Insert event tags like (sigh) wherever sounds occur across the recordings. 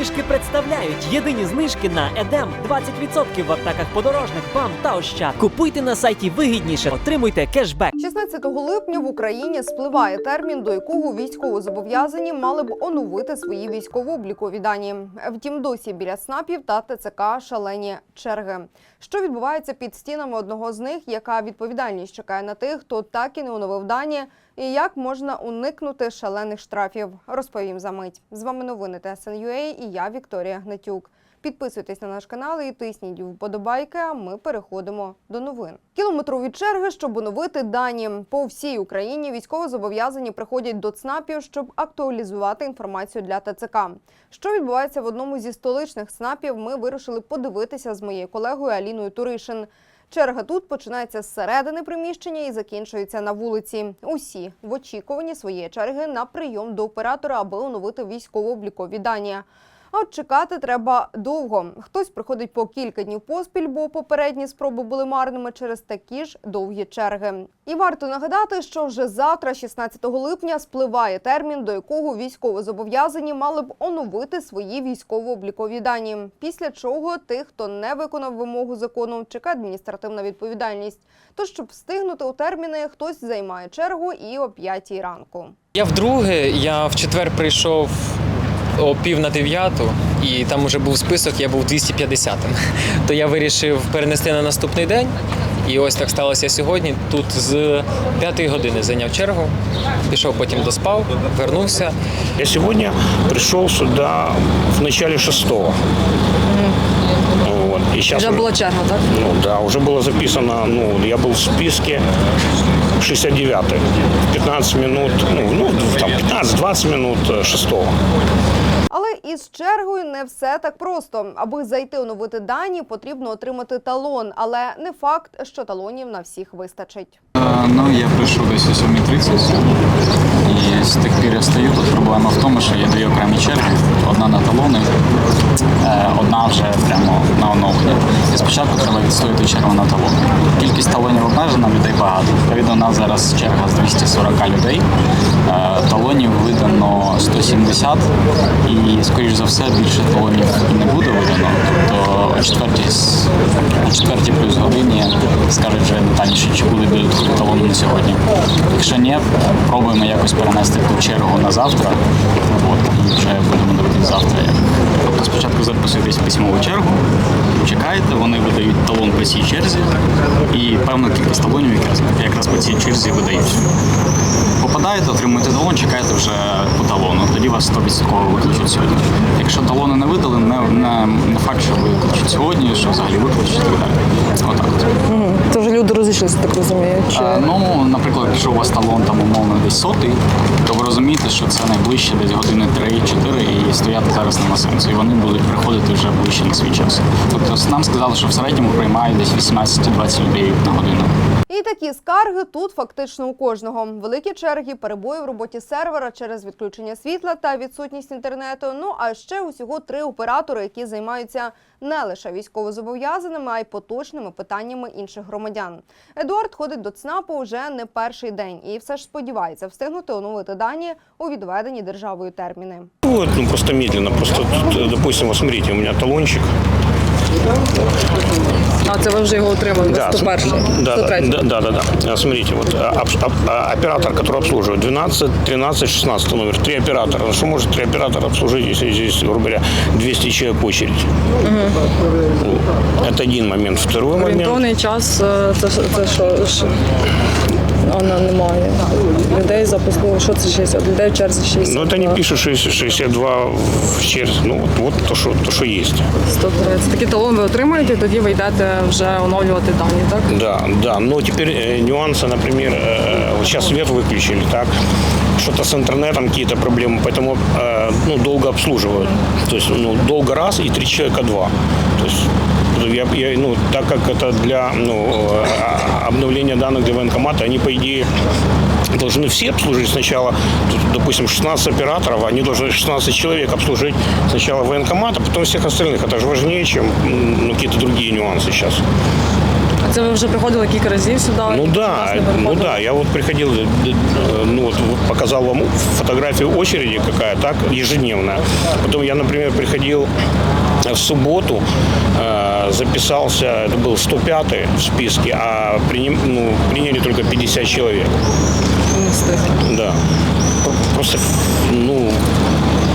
знижки представляють єдині знижки на Едем 20% в аптеках подорожних БАМ та Ощад. Купуйте на сайті вигідніше, отримуйте кешбек. 16 липня в Україні спливає термін, до якого військовозобов'язані мали б оновити свої військово-облікові дані. Втім, досі біля СНАПів та ТЦК шалені черги. Що відбувається під стінами одного з них, яка відповідальність чекає на тих, хто так і не оновив дані, і як можна уникнути шалених штрафів, розповім за мить. З вами новини ТСНЮА і я Вікторія Гнатюк. Підписуйтесь на наш канал і тисніть вподобайки. А ми переходимо до новин. Кілометрові черги, щоб оновити дані по всій Україні. Військовозобов'язані приходять до ЦНАПів, щоб актуалізувати інформацію для ТЦК. Що відбувається в одному зі столичних ЦНАПів? Ми вирушили подивитися з моєю колегою Аліною Туришин. Черга тут починається з середини приміщення і закінчується на вулиці. Усі в очікуванні своєї черги на прийом до оператора, аби оновити військово-облікові дані. А от чекати треба довго. Хтось приходить по кілька днів поспіль, бо попередні спроби були марними через такі ж довгі черги. І варто нагадати, що вже завтра, 16 липня, спливає термін, до якого військовозобов'язані мали б оновити свої військово-облікові дані. Після чого тих, хто не виконав вимогу закону, чекає адміністративна відповідальність. Тож, щоб встигнути у терміни, хтось займає чергу і о 5 ранку. Я вдруге, я в четвер прийшов о пів на дев'яту, і там уже був список, я був 250-м. (laughs) То я вирішив перенести на наступний день. І ось так сталося сьогодні. Тут з п'ятої години зайняв чергу, пішов потім доспав, вернувся. Я сегодня пришел сюда в начале шестого. Вот. И сейчас Вже була черга, так? ну, да, уже было записано, ну, я был в списке 69-й. 15 минут, ну, ну там 15-20 минут э, шестого. Із чергою не все так просто. Аби зайти оновити дані, потрібно отримати талон, але не факт, що талонів на всіх вистачить. Ну, я прийшов десь о 7.30 і з тих пір я стою. Тут проблема в тому, що є дві окремі черги. Одна на талони, одна вже прямо на оновлення. І спочатку треба відстояти чергу на талони. Кількість талонів обмежена, людей багато. Відповідно, у нас зараз черга з 240 людей. Е, Талонів видано 170 і, скоріш за все, більше талонів не буде видано. Тобто о четвертій, о четвертій плюс годині скажуть вже детальніше, чи буде додаткові талони на сьогодні. Якщо ні, пробуємо якось перенести ту чергу на завтра. От, і вже будемо дивитися завтра. Спочатку записуєтесь десь письмову чергу, чекаєте, вони видають талон по цій черзі, і певна кількість талонів якраз, якраз по цій черзі видають. Попадаєте, отримуєте талон, чекаєте вже по талону. Тоді вас 100% викличуть сьогодні. Якщо талони не видали, не, не, не факт, що викличуть сьогодні, що взагалі викличуть і так далі. Отак от. Це вже люди розійшлися, так розумію. Чи... Е, Ну, наприклад, якщо у вас талон там умовно десь сотий, то ви розумієте, що це найближче десь години 3-4 і стояти зараз нема сенсу. І вони будуть приходити вже ближче на свій час. Тобто нам сказали, що в середньому приймають десь 18-20 людей на годину. І такі скарги тут фактично у кожного. Великі черги, перебої в роботі сервера через відключення світла та відсутність інтернету. Ну а ще усього три оператори, які займаються не лише військовозобов'язаними, а й поточними питаннями інших громадян. Едуард ходить до ЦНАПу вже не перший день і все ж сподівається встигнути оновити дані у відведені державою терміни. Вот, ну, просто медленно. Просто, тут, э, смотрите, у меня талончик. А це ви вже його отримали, Да, 101 да, 103 да, да, да, да. Смотрите, вот об- об- оператор, который обслуживает 12, 13, 16 номер, три оператора. Ну, Что может три оператора обслужить, если здесь, грубо говоря, 200 человек очередь? Это один момент. Второй момент. Орієнтовний час е, це, це що? Вона немає. Людей запустили, що це 60? Людей в черзі 60. Ну, это не пишут 60 62 в черзь. Ну, вот, вот то, что, то, что есть. 130. Такий талон ви отримуєте, тоді ви йдете вже оновлювати дані, так? Да, да. Но теперь э, нюансы, например, э, вот сейчас свет выключили, так, что-то с интернетом какие-то проблемы, поэтому э, ну, долго обслуживают. То есть, ну, долго раз и три человека два. То есть я, я, ну, так как это для ну, э, обновления данных для военкомата, они, по идее, должны все обслужить сначала, тут, допустим, 16 операторов, они должны 16 человек обслужить сначала военкомат, а потом всех остальных. Это же важнее, чем м, ну, какие-то другие нюансы сейчас. Це ви вже приходили кілька разів сюди? Ну і да, вас не ну переходили? да, я вот приходил, э, э, ну вот показал вам фотографию очереди какая, так, ежедневная. Потом я, например, приходил в субботу, э, записался, это был 105 в списке, а приним- ну, приняли только 50 человек. Да. Про- Просто, ну,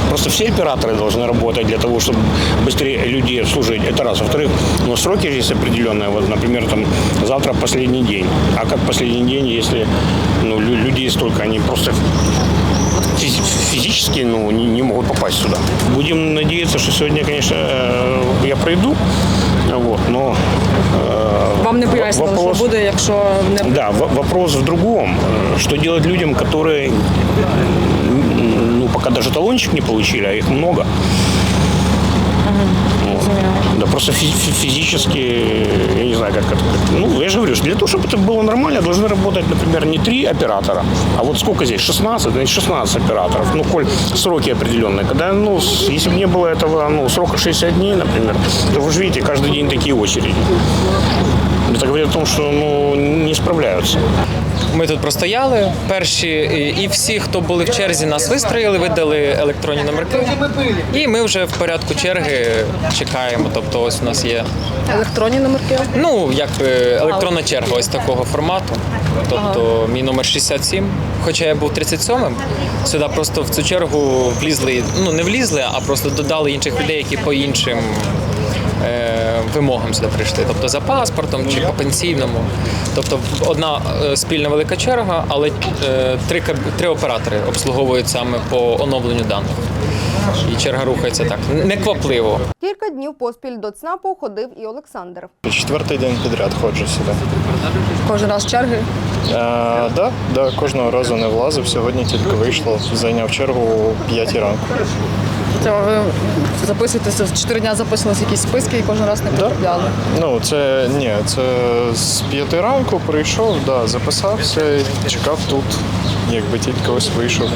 просто все операторы должны работать для того, чтобы быстрее людей обслужить. Это раз. Во-вторых, ну, сроки есть определенные. Вот, например, там завтра последний день. А как последний день, если ну, лю- людей столько, они просто физически ну, не, не могут попасть сюда. Будем надеяться, что сегодня, конечно, э, я пройду. Вот, но э, Вам не пояснили, вопрос- що буде, якщо не да, вопрос в другом. Что делать людям, которые ну, пока даже талончик не получили, а их много. Да просто фи- фи- физически, я не знаю, как это. Ну, я же говорю, что для того, чтобы это было нормально, должны работать, например, не три оператора, а вот сколько здесь? 16, значит, 16 операторов. Ну, коль сроки определенные. Когда, ну, если бы не было этого, ну, срока 60 дней, например, то вы же видите, каждый день такие очереди. Это говорит о том, что ну, не справляются. Ми тут простояли перші, і- всі, хто були в черзі, нас вистроїли, видали електронні номерки. І ми вже в порядку черги чекаємо. Тобто, ось у нас є електронні номерки. ну якби електронна черга ось такого формату. Тобто мій номер 67, хоча я був 37-м, сюди просто в цю чергу влізли, ну не влізли, а просто додали інших людей, які по іншим. Е, Вимогам сюди прийшли, тобто за паспортом чи по пенсійному. Тобто одна е, спільна велика черга, але е, три, три оператори обслуговують саме по оновленню даних. І черга рухається так, неквапливо. Кілька днів поспіль до ЦНАПу ходив і Олександр. Четвертий день підряд ходжу сюди. Кожен раз черги. А, да, да, кожного разу не влазив. Сьогодні тільки вийшло, зайняв чергу о 5 ранку. Це ви записуєтеся в 4 дня записувалися якісь списки і кожен раз не потрапляли. Ну, це ні, це з 5 ранку прийшов, да, записався і чекав тут. Якби тільки ось вийшов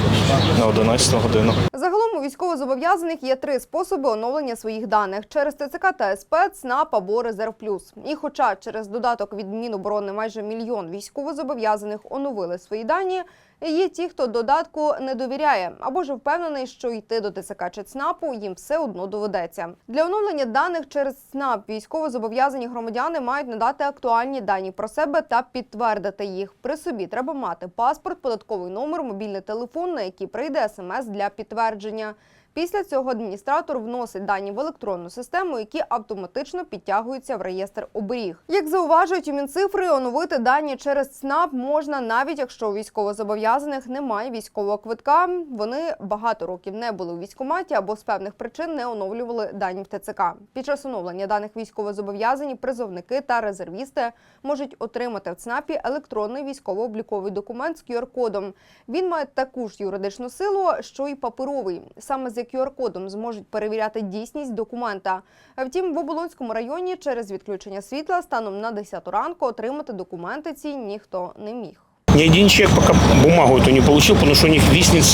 на 11 годину. Загалом у військовозобов'язаних є три способи оновлення своїх даних через ТЦК та СП, ЦНАП або Резерв Плюс. І хоча через додаток від Міноборони майже мільйон військовозобов'язаних оновили свої дані, є ті, хто додатку не довіряє або ж впевнений, що йти до ТЦК чи ЦНАПу їм все одно доведеться. Для оновлення даних через ЦНАП військовозобов'язані громадяни мають надати актуальні дані про себе та підтвердити їх. При собі треба мати паспорт, податковий номер, мобільний телефон, на який прийде смс для підтвердження. Після цього адміністратор вносить дані в електронну систему, які автоматично підтягуються в реєстр оберіг. Як зауважують у Мінцифри, оновити дані через ЦНАП можна навіть якщо у військовозобов'язаних немає військового квитка. Вони багато років не були у військкоматі або з певних причин не оновлювали дані в ТЦК. Під час оновлення даних військовозобов'язані призовники та резервісти можуть отримати в ЦНАПі електронний військово-обліковий документ з QR-кодом. Він має таку ж юридичну силу, що й паперовий. Саме за QR-кодом зможуть перевіряти дійсність документа. Втім, в Оболонському районі через відключення світла станом на 10 ранку отримати документи ці ніхто не міг. Ни один человек пока бумагу эту не получил, потому что у них виснет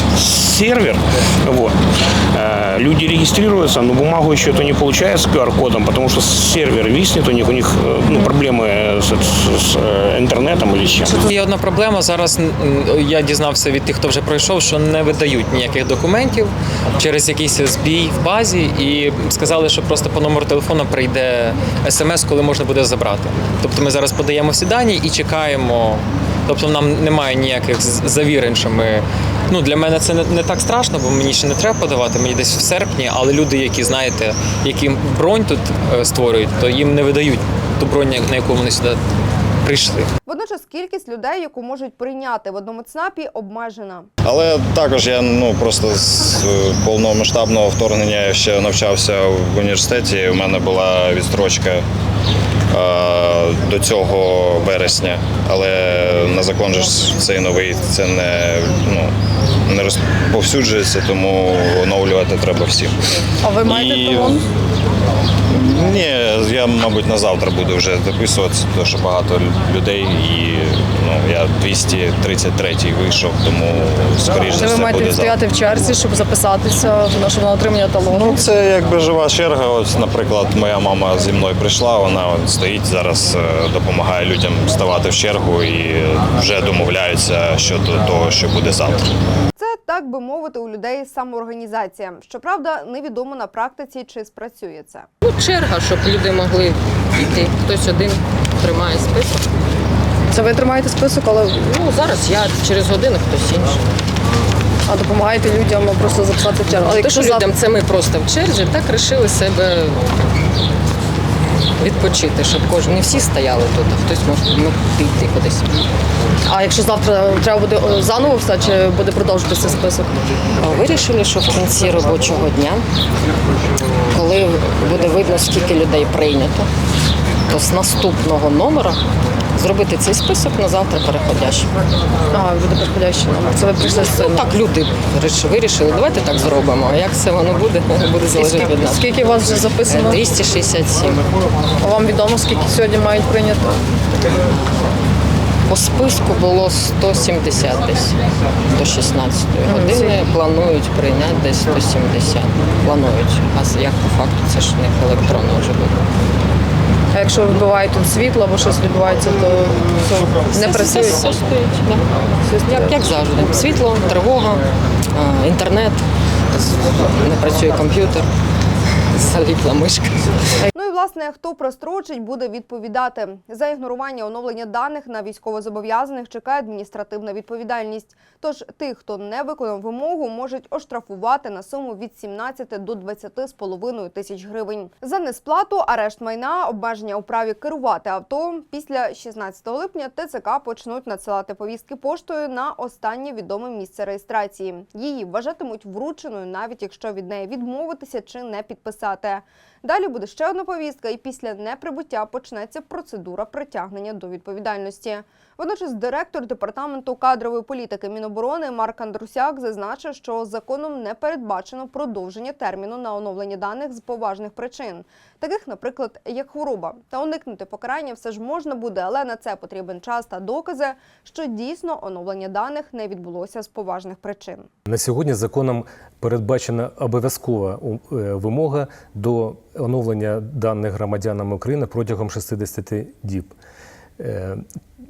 сервер. Вот. Э, Люди регистрируются, но бумагу еще эту не получают с QR-кодом, потому что сервер виснет, у них, у них э, ну, проблемы с, с- с, э, интернетом или с чем. Є одна проблема. Зараз м, я дізнався від тих, хто вже пройшов, що не видають ніяких документів через якийсь збій в базі, і сказали, що просто по номеру телефону прийде смс, коли можна буде забрати. Тобто ми зараз подаємо всі дані і чекаємо. Тобто нам немає ніяких завірень, що ми. Ну, для мене це не, не так страшно, бо мені ще не треба подавати, мені десь в серпні, але люди, які знаєте, які бронь тут е, створюють, то їм не видають ту бронь, на яку вони сюди прийшли. Водночас кількість людей, яку можуть прийняти в одному ЦНАПі, обмежена. Але також я ну просто з е, повномасштабного вторгнення ще навчався в університеті. У мене була відстрочка е, до цього вересня, але на закон же ж цей новий це не ну не розповсюджується, тому оновлювати треба всім. А ви маєте І- талон? Ні, я, мабуть, на завтра буду вже записуватися, тому що багато людей і ну, я 233-й вийшов, тому скоріше Це за ви маєте буде завтра. стояти в черзі, щоб записатися на щоб на отримання талону. Ну, це якби жива черга. Ось, наприклад, моя мама зі мною прийшла, вона от стоїть зараз, е, допомагає людям ставати в чергу і вже домовляються щодо того, що буде завтра. Це так би мовити у людей самоорганізація. Щоправда, невідомо на практиці чи спрацює це. Ну, черга, щоб люди могли йти. Хтось один тримає список. Це ви тримаєте список, але Ну, зараз я через годину хтось інший. а допомагаєте людям просто записати в чергу. Але Те, якщо що завтра людям це ми просто в черзі, так вирішили себе відпочити, щоб кожен не всі стояли тут, а хтось може ну, піти кудись. а якщо завтра треба буде заново все, чи буде продовжитися список? Вирішили, що в кінці робочого дня, коли буде видно, скільки людей прийнято, то з наступного номера зробити цей список на завтра переходящий. А, буде підходящий номер. Це ви прийшли з. Ну, так люди вирішили, давайте так зробимо. А як це воно буде, (laughs) буде залежати від нас. Скільки у вас вже записано? 267. А вам відомо, скільки сьогодні мають прийняти? По списку було 170 десь до 16 години. Планують прийняти десь 170. Планують. А як по факту це ж не електронно вже буде. А якщо вибиває тут світло або щось відбувається, то все, не працює. Все, все стоїть. Да. Як, як завжди. Світло, тривога, а, інтернет, не працює комп'ютер, (laughs) заліпла мишка. Власне, хто прострочить, буде відповідати за ігнорування оновлення даних на військовозобов'язаних чекає адміністративна відповідальність. Тож тих, хто не виконав вимогу, можуть оштрафувати на суму від 17 до 20 з половиною тисяч гривень. За несплату, арешт майна, обмеження у праві керувати авто. Після 16 липня ТЦК почнуть надсилати повістки поштою на останнє відоме місце реєстрації. Її вважатимуть врученою, навіть якщо від неї відмовитися чи не підписати. Далі буде ще одна повістка, і після неприбуття почнеться процедура притягнення до відповідальності. Водночас директор департаменту кадрової політики Міноборони Марк Андрусяк зазначив, що законом не передбачено продовження терміну на оновлення даних з поважних причин, таких, наприклад, як хвороба. Та уникнути покарання все ж можна буде, але на це потрібен час та докази, що дійсно оновлення даних не відбулося з поважних причин. На сьогодні законом передбачена обов'язкова е, вимога до оновлення даних громадянами України протягом 60 діб.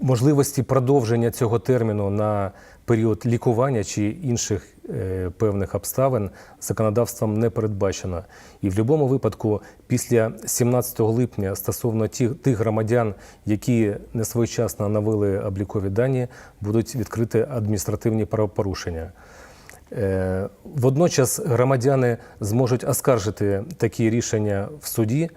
Можливості продовження цього терміну на період лікування чи інших е, певних обставин законодавством не передбачено. І в будь-якому випадку, після 17 липня стосовно тих, громадян, які несвоєчасно навели облікові дані, будуть відкриті адміністративні правопорушення. Е, Водночас громадяни зможуть оскаржити такі рішення в суді,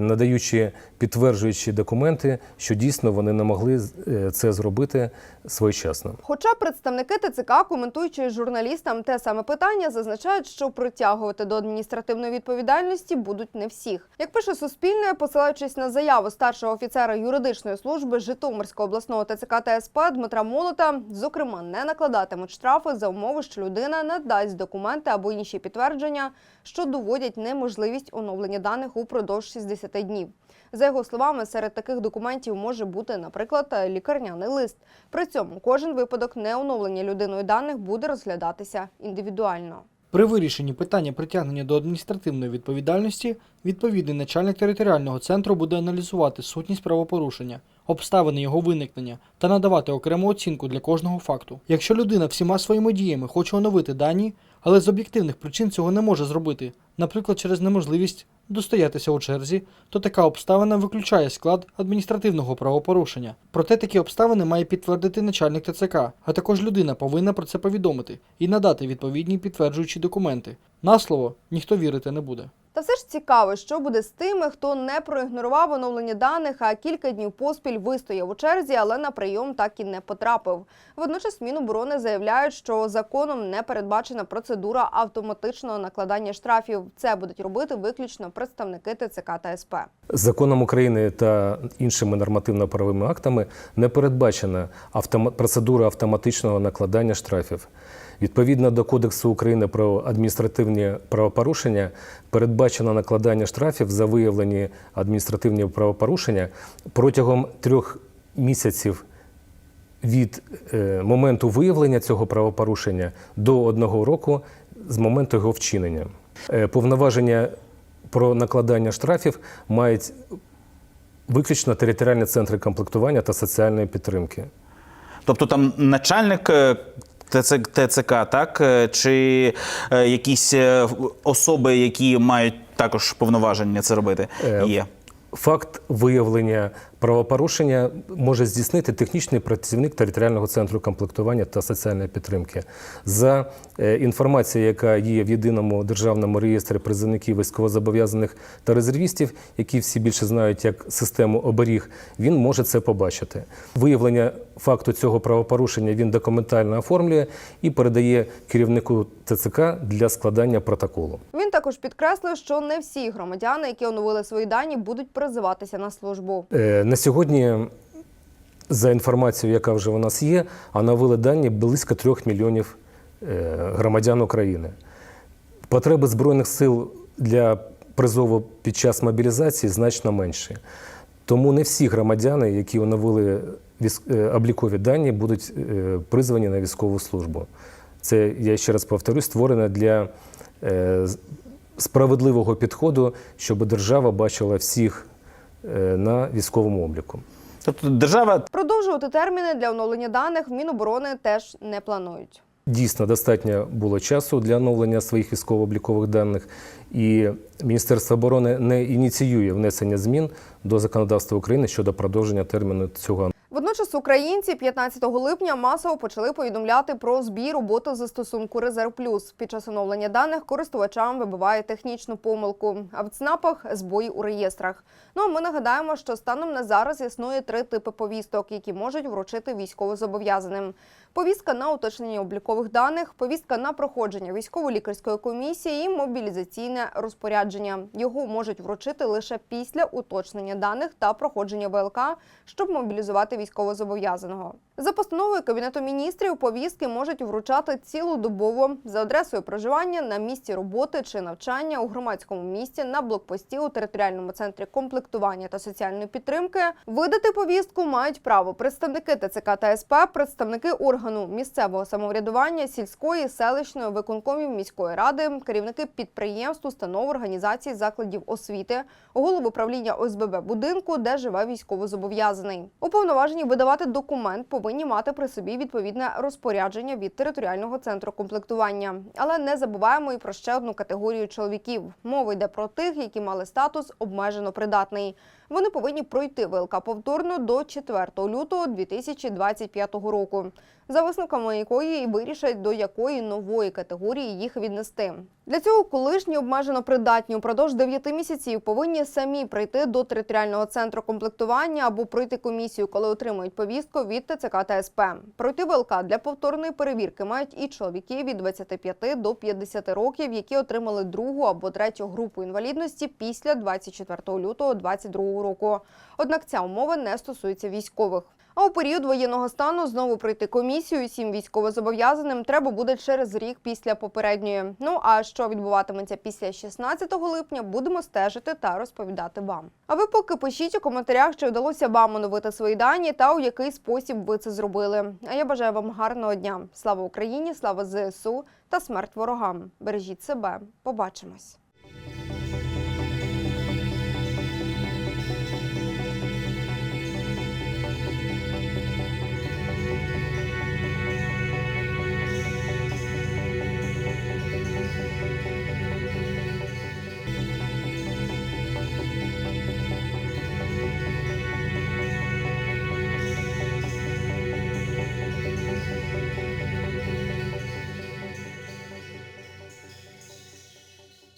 надаючи підтверджуючі документи, що дійсно вони не могли е, це зробити своєчасно. Хоча представники ТЦК, коментуючи журналістам те саме питання, зазначають, що притягувати до адміністративної відповідальності будуть не всіх. Як пише Суспільне, посилаючись на заяву старшого офіцера юридичної служби Житомирського обласного ТЦК та СП Дмитра Молота, зокрема, не накладатимуть штрафи за умови, що людина надасть документи або інші підтвердження, що доводять неможливість оновлення даних упродовж 60 днів. За його словами, серед таких документів може бути, наприклад, лікарняний лист. При цьому кожен випадок неоновлення людиною даних буде розглядатися індивідуально. При вирішенні питання притягнення до адміністративної відповідальності відповідний начальник територіального центру буде аналізувати сутність правопорушення, обставини його виникнення та надавати окрему оцінку для кожного факту. Якщо людина всіма своїми діями хоче оновити дані, але з об'єктивних причин цього не може зробити, наприклад, через неможливість достоятися у черзі, то така обставина виключає склад адміністративного правопорушення. Проте такі обставини має підтвердити начальник ТЦК, а також людина повинна про це повідомити і надати відповідні підтверджуючі документи. На слово ніхто вірити не буде. Та все ж цікаво, що буде з тими, хто не проігнорував оновлення даних, а кілька днів поспіль вистояв у черзі, але на прийом так і не потрапив. Водночас Міноборони заявляють, що законом не передбачена процедура автоматичного накладання штрафів. Це будуть робити виключно представники ТЦК та СП. Законом України та іншими нормативно-правовими актами не передбачена автома- процедура автоматичного накладання штрафів. Відповідно до Кодексу України про адміністративні правопорушення передбачено накладання штрафів за виявлені адміністративні правопорушення протягом трьох місяців від е, моменту виявлення цього правопорушення до одного року з моменту його вчинення. Е, Повноваження про накладання штрафів мають виключно територіальні центри комплектування та соціальної підтримки. Тобто там начальник е, ТЦК, так? Е, Чи е, якісь е, особи, які мають також повноваження це робити, є? Факт виявлення правопорушення може здійснити технічний працівник територіального центру комплектування та соціальної підтримки. За е, інформацією, яка є в єдиному державному реєстрі призовників військовозобов'язаних та резервістів, які всі більше знають як систему оберіг, він може це побачити. Виявлення факту цього правопорушення він документально оформлює і передає керівнику ТЦК для складання протоколу. Він також підкреслив, що не всі громадяни, які оновили свої дані, будуть призиватися на службу. Е, На сьогодні, за інформацією, яка вже у нас є, оновили дані близько трьох мільйонів е, громадян України. Потреби Збройних сил для призову під час мобілізації значно менші. Тому не всі громадяни, які оновили е, облікові дані, будуть е, призвані на військову службу. Це, я ще раз повторюсь, створено для справедливого підходу, щоб держава бачила всіх на військовому обліку. Тобто держава Продовжувати терміни для оновлення даних Міноборони теж не планують. Дійсно, достатньо було часу для оновлення своїх військово-облікових даних, і Міністерство оборони не ініціює внесення змін до законодавства України щодо продовження терміну цього Водночас українці 15 липня масово почали повідомляти про збій роботи застосунку Резерв Плюс. Під час оновлення даних користувачам вибиває технічну помилку, а в ЦНАПах збої у реєстрах. Ну а ми нагадаємо, що станом на зараз існує три типи повісток, які можуть вручити військовозобов'язаним. Повістка на уточнення облікових даних, повістка на проходження військово-лікарської комісії і мобілізаційне розпорядження. Його можуть вручити лише після уточнення даних та проходження ВЛК, щоб мобілізувати військовозобов'язаного. За постановою Кабінету міністрів повістки можуть вручати цілодобово за адресою проживання на місці роботи чи навчання у громадському місці на блокпості у територіальному центрі комплектування та соціальної підтримки. Видати повістку мають право представники ТЦК та СП, представники органу місцевого самоврядування, сільської, селищної, виконкомів міської ради, керівники підприємств, установ, організацій, закладів освіти, голови управління ОСББ будинку, де живе військовозобов'язаний. Уповноважені видавати документ повинні мати при собі відповідне розпорядження від територіального центру комплектування. Але не забуваємо і про ще одну категорію чоловіків. Мова йде про тих, які мали статус обмежено придатний. Вони повинні пройти ВЛК повторно до 4 лютого 2025 року, за висновками якої і вирішать, до якої нової категорії їх віднести. Для цього колишні обмежено придатні упродовж 9 місяців повинні самі прийти до територіального центру комплектування або пройти комісію, коли отримують повістку від ТЦК та СП. Пройти ВЛК для повторної перевірки мають і чоловіки від 25 до 50 років, які отримали другу або третю групу інвалідності після 24 лютого 2022 року. Однак ця умова не стосується військових. А у період воєнного стану знову пройти комісію всім військовозобов'язаним треба буде через рік після попередньої. Ну а що відбуватиметься після 16 липня, будемо стежити та розповідати вам. А ви поки пишіть у коментарях, чи вдалося вам оновити свої дані та у який спосіб ви це зробили. А я бажаю вам гарного дня. Слава Україні, слава ЗСУ та смерть ворогам. Бережіть себе. Побачимось.